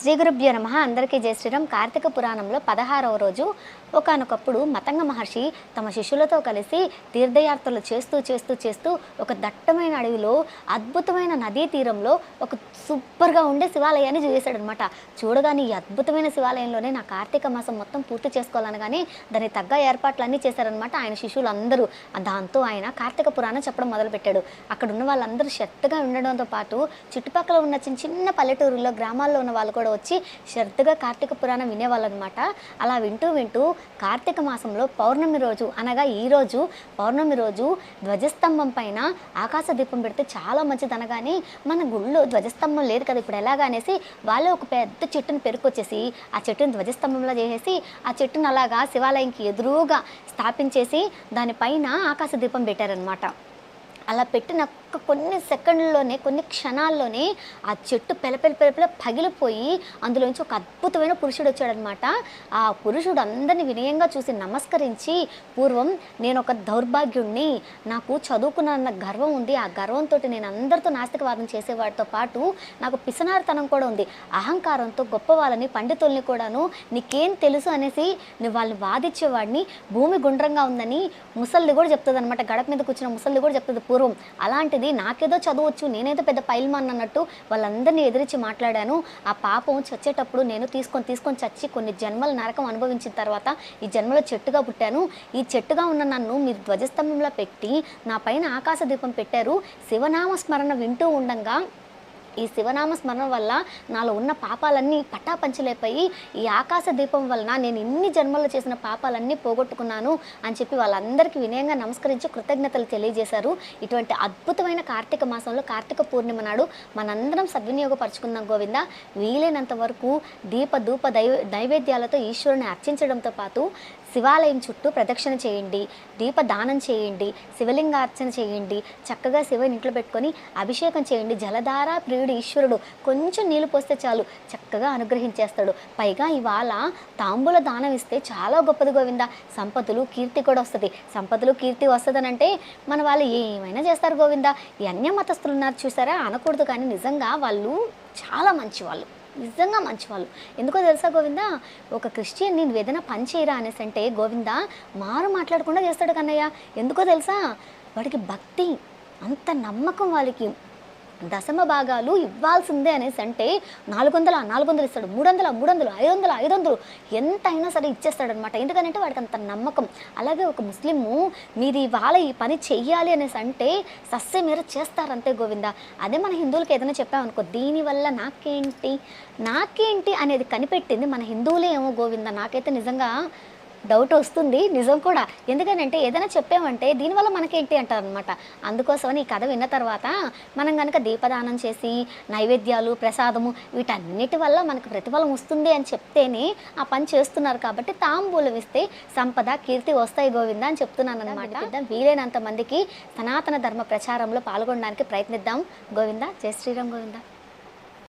శ్రీ గురుభ్యో నమ. అందరికీ జయ శ్రీరామ్. కార్తీక పురాణంలో పదహారవ రోజు ఒకానొకప్పుడు మతంగ మహర్షి తమ శిష్యులతో కలిసి తీర్థయాత్రలు చేస్తూ చేస్తూ చేస్తూ ఒక దట్టమైన అడవిలో అద్భుతమైన నదీ తీరంలో ఒక సూపర్గా ఉండే శివాలయాన్ని చూసాడనమాట చూడగానే ఈ అద్భుతమైన శివాలయంలోనే నా కార్తీక మాసం మొత్తం పూర్తి చేసుకోవాలని కానీ దానికి తగ్గ ఏర్పాట్లన్నీ చేశారనమాట ఆయన శిష్యులందరూ. దాంతో ఆయన కార్తీక పురాణం చెప్పడం మొదలుపెట్టాడు. అక్కడ ఉన్న వాళ్ళందరూ శ్రద్ధగా ఉండడంతో పాటు చుట్టుపక్కల ఉన్న చిన్న చిన్న పల్లెటూరులో గ్రామాల్లో ఉన్న వాళ్ళు కూడా వచ్చి శ్రద్ధగా కార్తీక పురాణం వినేవాళ్ళు అనమాట అలా వింటూ వింటూ కార్తీక మాసంలో పౌర్ణమి రోజు అనగా ఈ రోజు పౌర్ణమి రోజు ధ్వజస్తంభం పైన ఆకాశ దీపం పెడితే చాలా మంచిది అనగానే మన గుళ్ళో ధ్వజస్తంభం లేదు కదా ఇప్పుడు ఎలాగా అనేసి ఒక పెద్ద చెట్టును పెరుకొచ్చేసి ఆ చెట్టుని ధ్వజస్తంభంలో చేసేసి ఆ చెట్టును అలాగా శివాలయంకి ఎదురుగా స్థాపించేసి దానిపైన ఆకాశ దీపం పెట్టారనమాట. అలా పెట్టిన ఒక్క కొన్ని సెకండ్లోనే కొన్ని క్షణాల్లోనే ఆ చెట్టు పెలపెల పెలపెల పగిలిపోయి అందులోంచి ఒక అద్భుతమైన పురుషుడు వచ్చాడనమాట. ఆ పురుషుడు అందరిని వినయంగా చూసి నమస్కరించి పూర్వం నేను ఒక దౌర్భాగ్యుణ్ణి నాకు చదువుకున్న గర్వం ఉంది ఆ గర్వంతో నేను అందరితో నాస్తికవాదం చేసేవాడితో పాటు నాకు పిసనారితనం కూడా ఉంది. అహంకారంతో గొప్ప వాళ్ళని పండితుల్ని కూడాను నీకేం తెలుసు అనేసి నువ్వు వాళ్ళని వాదించేవాడిని భూమి గుండ్రంగా ఉందని ముసల్ది కూడా చెప్తుంది అనమాట గడప మీద కూర్చున్న ముసల్ది కూడా చెప్తుంది పూర్వం అలాంటి ఇది నాకేదో చదవచ్చు నేనేదో పెద్ద పైల్మాన్ అన్నట్టు వాళ్ళందరినీ ఎదిరించి మాట్లాడాను. ఆ పాపం చచ్చేటప్పుడు నేను తీసుకొని తీసుకొని చచ్చి కొన్ని జన్మల నరకం అనుభవించిన తర్వాత ఈ జన్మలో చెట్టుగా పుట్టాను. ఈ చెట్టుగా ఉన్న నన్ను మీరు ధ్వజస్తంభంలో పెట్టి నా పైన ఆకాశ దీపం పెట్టారు. శివనామ స్మరణ వింటూ ఉండంగా ఈ శివనామ స్మరణ వల్ల నాలో ఉన్న పాపాలన్నీ పటాపంచలేపోయి ఈ ఆకాశ దీపం వలన నేను ఇన్ని జన్మల్లో చేసిన పాపాలన్నీ పోగొట్టుకున్నాను అని చెప్పి వాళ్ళందరికీ వినయంగా నమస్కరించి కృతజ్ఞతలు తెలియజేశారు. ఇటువంటి అద్భుతమైన కార్తీక మాసంలో కార్తీక పూర్ణిమ నాడు మనందరం సద్వినియోగపరచుకుందాం గోవింద. వీలైనంత వరకు దీప ధూప దైవ నైవేద్యాలతో ఈశ్వరుని అర్చించడంతో పాటు శివాలయం చుట్టూ ప్రదక్షిణ చేయండి దీప దానం చేయండి శివలింగార్చన చేయండి చక్కగా శివుని ఇంట్లో పెట్టుకొని అభిషేకం చేయండి. జలధార ప్రియుడు ఈశ్వరుడు కొంచెం నీళ్ళు పోస్తే చాలు చక్కగా అనుగ్రహించేస్తాడు. పైగా ఇవాళ తాంబూల దానం ఇస్తే చాలా గొప్పది గోవింద. సంపదలు కీర్తి కూడా వస్తుంది. సంపదలు కీర్తి వస్తుందనంటే మన వాళ్ళు ఏమైనా చేస్తారు గోవింద. ఈ అన్య మతస్థులు ఉన్నారు చూసారా? అనకూడదు కానీ నిజంగా వాళ్ళు చాలా మంచి వాళ్ళు నిజంగా మంచివాళ్ళు. ఎందుకో తెలుసా గోవింద? ఒక క్రిస్టియన్ నేను ఏదైనా పని చేయరా అనేసి అంటే గోవింద మారు మాట్లాడకుండా చేస్తాడు కన్నయ్య. ఎందుకో తెలుసా? వాడికి భక్తి అంత నమ్మకం వాళ్ళకి. దశమ భాగాలు ఇవ్వాల్సిందే అనేసి అంటే నాలుగు వందల నాలుగు వందలు ఇస్తాడు. మూడు వందల మూడు వందలు ఐదు వందలు ఐదు వందలు ఎంత అయినా సరే ఇచ్చేస్తాడనమాట ఎందుకంటే వాడికి అంత నమ్మకం. అలాగే ఒక ముస్లిము మీరు ఇవాళ ఈ పని చెయ్యాలి అనేసి అంటే సస్సే మీరు చేస్తారంతే గోవింద. అదే మన హిందువులకి ఏదైనా చెప్పామనుకో దీనివల్ల నాకేంటి? నాకేంటి? అనేది కనిపెట్టింది మన హిందువులే ఏమో గోవింద. నాకైతే నిజంగా డౌట్ వస్తుంది నిజం కూడా. ఎందుకనంటే ఏదైనా చెప్పామంటే దీనివల్ల మనకేంటి అంటారు అనమాట అందుకోసమని ఈ కథ విన్న తర్వాత మనం కనుక దీపదానం చేసి నైవేద్యాలు ప్రసాదము వీటన్నిటి వల్ల మనకు ప్రతిఫలం వస్తుంది అని చెప్తేనే ఆ పని చేస్తున్నారు కాబట్టి తాంబూలం ఇస్తే సంపద కీర్తి వస్తాయి గోవింద అని చెప్తున్నాను అనమాట వీలైనంత మందికి సనాతన ధర్మ ప్రచారంలో పాల్గొనడానికి ప్రయత్నిద్దాం. గోవింద జై శ్రీరామ్ గోవింద.